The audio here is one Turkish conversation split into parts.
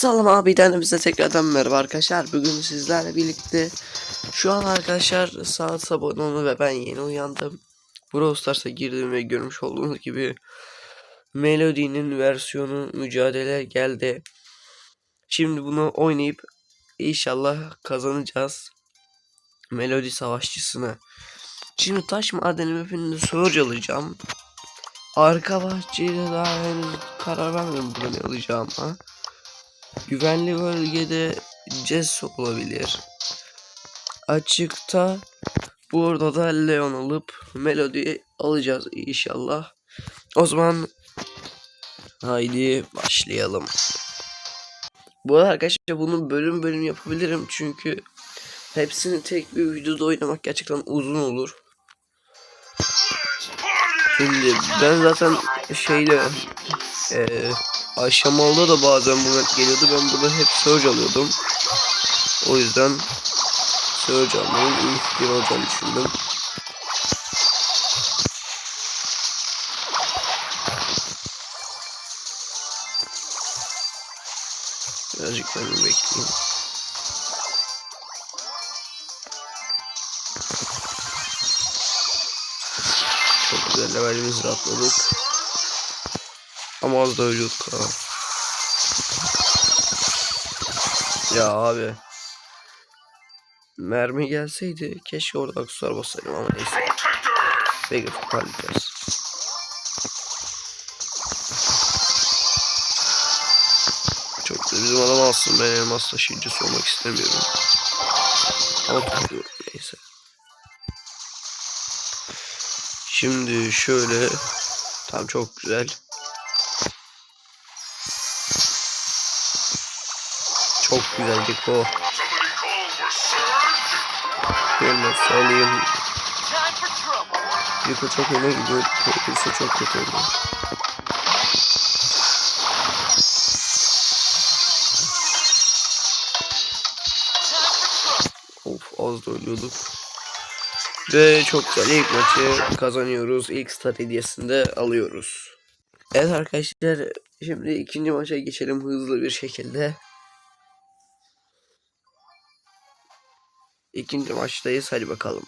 Salam abiden bize tekrardan merhaba arkadaşlar. Bugün sizlerle birlikte şu an arkadaşlar saat sabah 10'u ve ben yeni uyandım. Brawl Stars'a girdim ve görmüş olduğunuz gibi Melody'nin versiyonu mücadele geldi. Şimdi bunu oynayıp inşallah kazanacağız. Melody savaşçısını. Şimdi taş madeni mapinde Surge alacağım. Arka bahçede daha henüz karar vermedim burada ne alacağıma. Güvenli bölgede Jess olabilir. Açıkta burada da Leon alıp Melody'yi alacağız inşallah. O zaman haydi başlayalım. Bu arada arkadaşlar bunu bölüm bölüm yapabilirim çünkü hepsini tek bir videoda oynamak gerçekten uzun olur. Şimdi ben zaten şeyle eee aşamalı da bazen bu map geliyordu. Ben burada hep Surge alıyordum. O yüzden Surge almanın iyi fikir olacağını düşündüm. Birazcık ben bekleyeyim. Çok güzel levelimizi atladık. Ama az da ölüyorduk. Ya abi. Mermi gelseydi keşke orada aksesuar bassaydım ama neyse. Peki hallederiz. Çok da bizim adam alsın ben elmas taşıyıcısı olmak istemiyorum. Ama tutuyorum neyse. Şimdi şöyle tam çok güzel. Çok güzel Diko. Şöyle söyleyeyim. Diko çok öne gidiyor. Diko'su çok kötü oldu. Of az da ölüyorduk. Ve çok güzel ilk maçı kazanıyoruz. İlk star hediyesini de alıyoruz. Evet arkadaşlar şimdi ikinci maça geçelim hızlı bir şekilde. İkinci maçtayız hadi bakalım.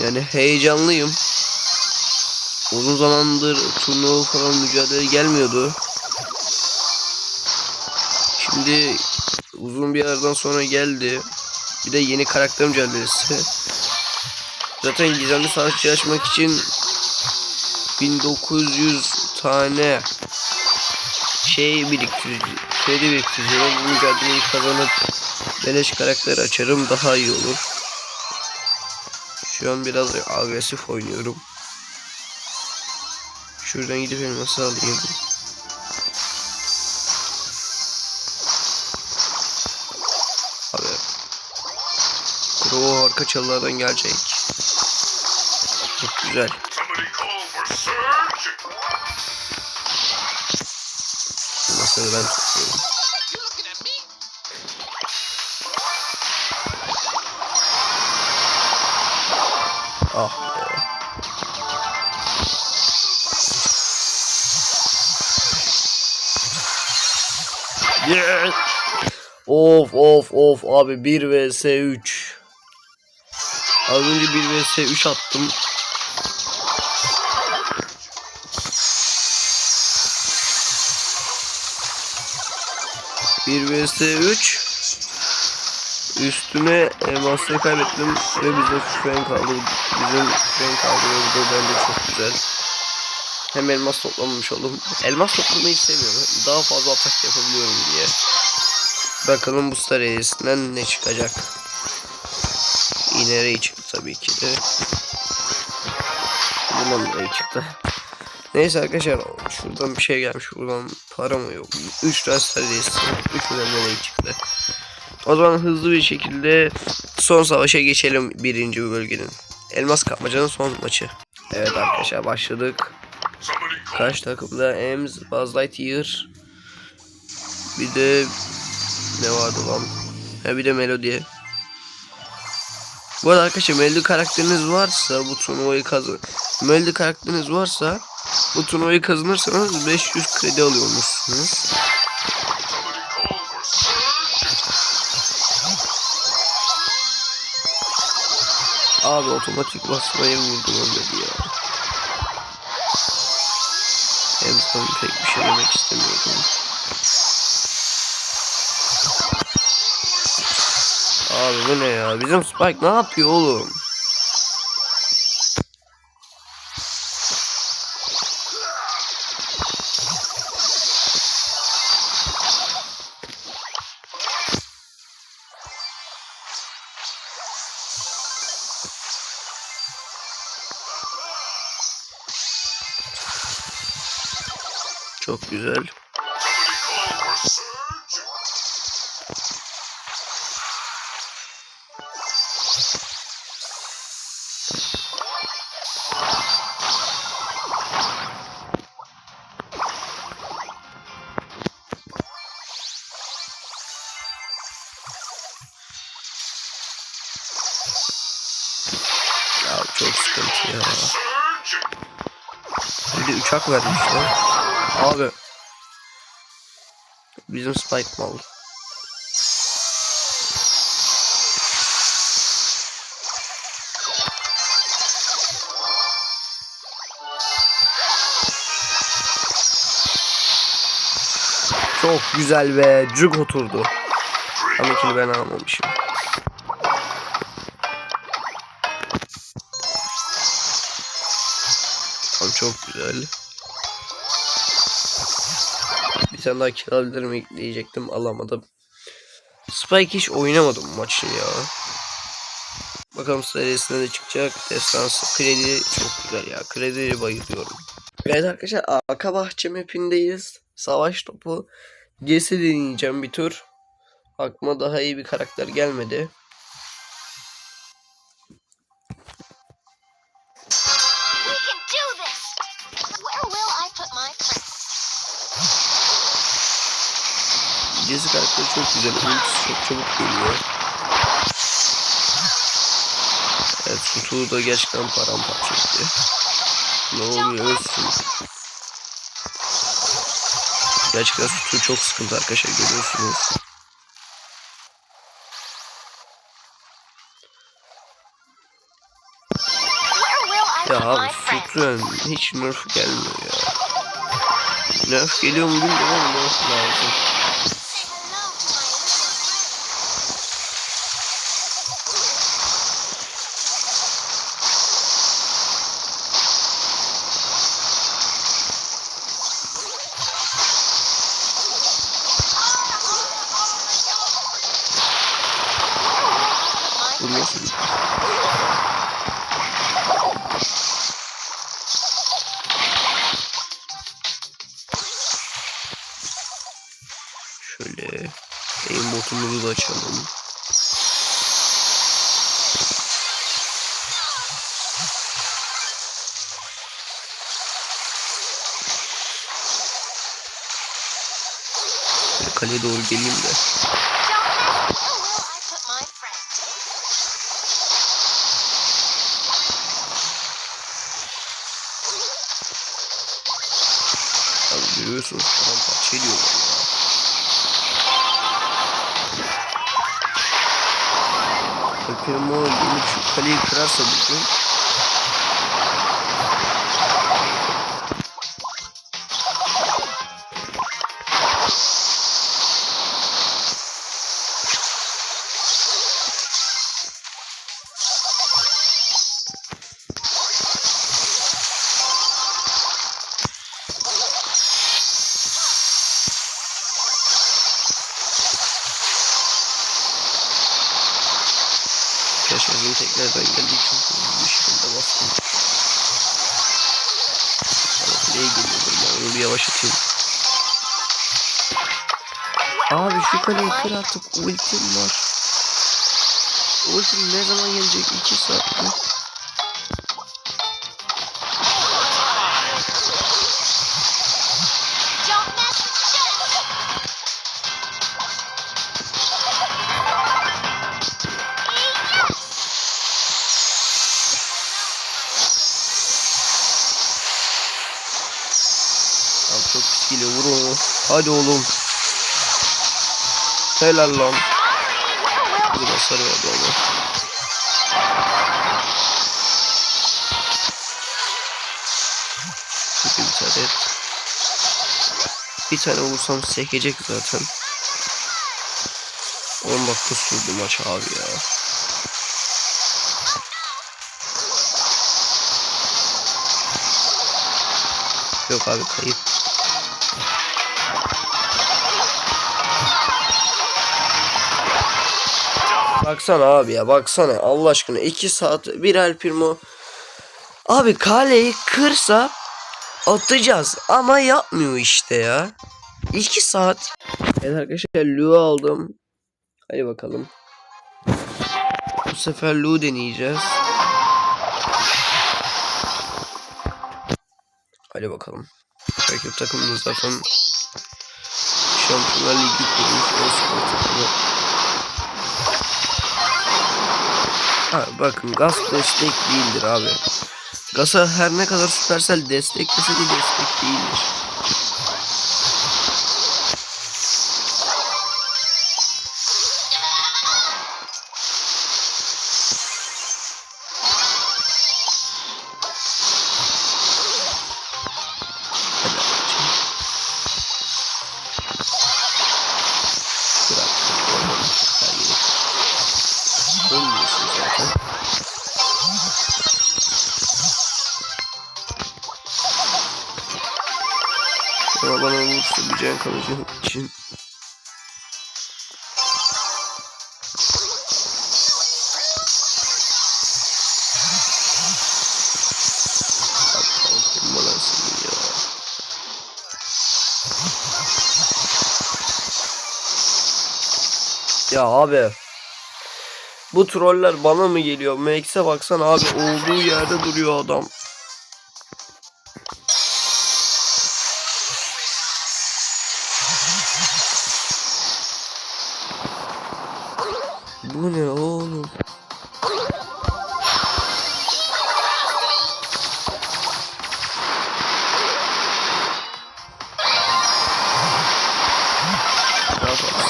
Yani heyecanlıyım. Uzun zamandır turnuva falan mücadele gelmiyordu. Şimdi uzun bir aradan sonra geldi. Bir de yeni karakter mücadelesi. Zaten gizemli savaşçı açmak için 1900 tane şey biriktireceğim. Kredi biriktireceğim. Bu mücadeleyi kazanıp beleş karakter açarım daha iyi olur. Şu an biraz agresif oynuyorum. Şuradan gidip elması alayım. Abi. Kuro arka çalılardan gelecek. Çok güzel. Masayı ben tutuyorum. Ah be. Yes. Of of of abi 1 vs 3. Az önce 1 vs 3 attım. Bir vs 3 Üstüne elmasını kaybettim ve bize fren kaldı. Bizim fren kaldı ve bu da bence çok güzel. Hem elmas toplamamış oldum. Elmas toplamayı sevmiyorum. Daha fazla atak yapabiliyorum diye. Bakalım bu star hediyesinden ne çıkacak. Yine Ray çıktı tabii ki de. Bundan Ray çıktı. Neyse arkadaşlar şuradan bir şey gelmiş buradan para mı yok 3 tane star hediyesi 3 önemli çıktı. O zaman hızlı bir şekilde son savaşa geçelim birinci bölgenin. Elmas kapmacanın son maçı. Evet arkadaşlar başladık. Kaç takımda Ems, Buzz Lightyear. Bir de ne vardı lan? Ha bir de Melody. Bu arada arkadaşlar Melody karakteriniz varsa bu turnuvayı kazan. Melody karakteriniz varsa bu turnuvayı kazanırsanız 500 kredi alıyormuşsunuz. Abi otomatik basmayı vurdum ölmedi ya. Hem son pek bir şey demek istemiyordum. Abi bu ne ya? Bizim Spike ne yapıyor oğlum? Çok güzel. Ya çok sıkıntı ya. Bir de uçak vermişler. Abi. Bizim Spike mal. Çok güzel ve cuk oturdu. Ama ikini ben almamışım. Tamam çok güzel. Tane daha kill mi diyecektim alamadım. Spike hiç oynamadım bu maçı ya. Bakalım serisinde de çıkacak. Destansı kredi çok güzel ya. Krediye bayılıyorum. Evet arkadaşlar arka bahçe mapindeyiz. Savaş topu. CS deneyeceğim bir tur. Aklıma daha iyi bir karakter gelmedi. Karakteri çok güzel. Ultisi çok çabuk geliyor. Evet Sutu'yu da gerçekten paramparça etti. Ne oluyor. Gerçekten Sutu çok sıkıntı arkadaşlar görüyorsunuz. Ya abi? Sutu'nun hiç nerf gelmiyor ya. Nerf geliyor mu bilmiyorum nerf lazım. Şöyle aimbotumuzu da açalım. Şöyle kaleye doğru geleyim de. Abi görüyorsunuz paramparça ediyorlar ya. Bakıyorum o gelip şu kaleyi kırarsa bugün. Abi şu kaleyi kır artık ultim var. Ultim ne zaman gelecek? 2 saat mi? Abi çok pis geliyor vur. Hadi oğlum. Helal lan. Bir de sarı verdi bir tane bir tane vursam sekecek zaten. 10 dakika sürdü maç abi ya. Yok abi kayıp. Baksana abi ya baksana. Allah aşkına 2 saat bir El Primo. Abi kaleyi kırsa atacağız ama yapmıyor işte ya. 2 saat. Evet arkadaşlar Lu aldım. Hadi bakalım. Bu sefer Lu deneyeceğiz. Hadi bakalım. Rakip takımımız zaten Şampiyonlar Ligi kurmuş. E-spor takımı Ha, bakın gaz destek değildir abi. Gaz'a her ne kadar Supercell desteklese de destek değildir. Ama bana vursa bir can kalacağım için. Ya. Abi. Bu troller bana mı geliyor? Max'e baksana abi olduğu yerde duruyor adam. Bu ne oğlum?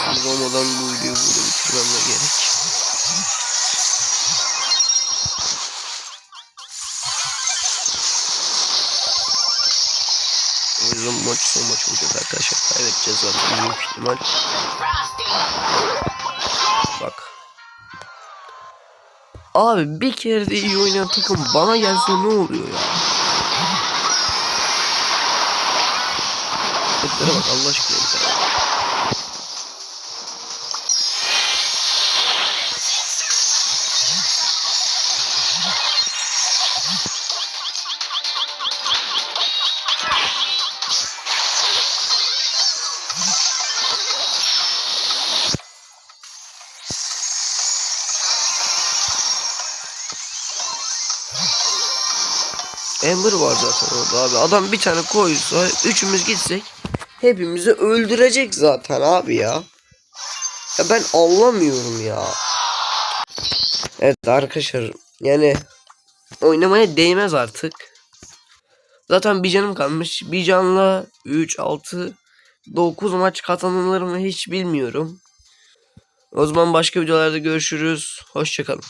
Fazla olmadan bu videoyu burada bitirmem gerek. O yüzden maç son maç olacak arkadaşlar. Kaybedeceğiz zaten büyük ihtimal. Abi bir kere de iyi oynayan takım bana gelse ne oluyor ya? Hareketlere bak Allah aşkına Amber var zaten orada abi. Adam bir tane koysa üçümüz gitsek hepimizi öldürecek zaten abi ya. Ya ben anlamıyorum ya. Evet arkadaşlar yani oynamaya değmez artık. Zaten bir canım kalmış. Bir canla 3, 6, 9 maç kazanılır mı hiç bilmiyorum. O zaman başka videolarda görüşürüz. Hoşçakalın.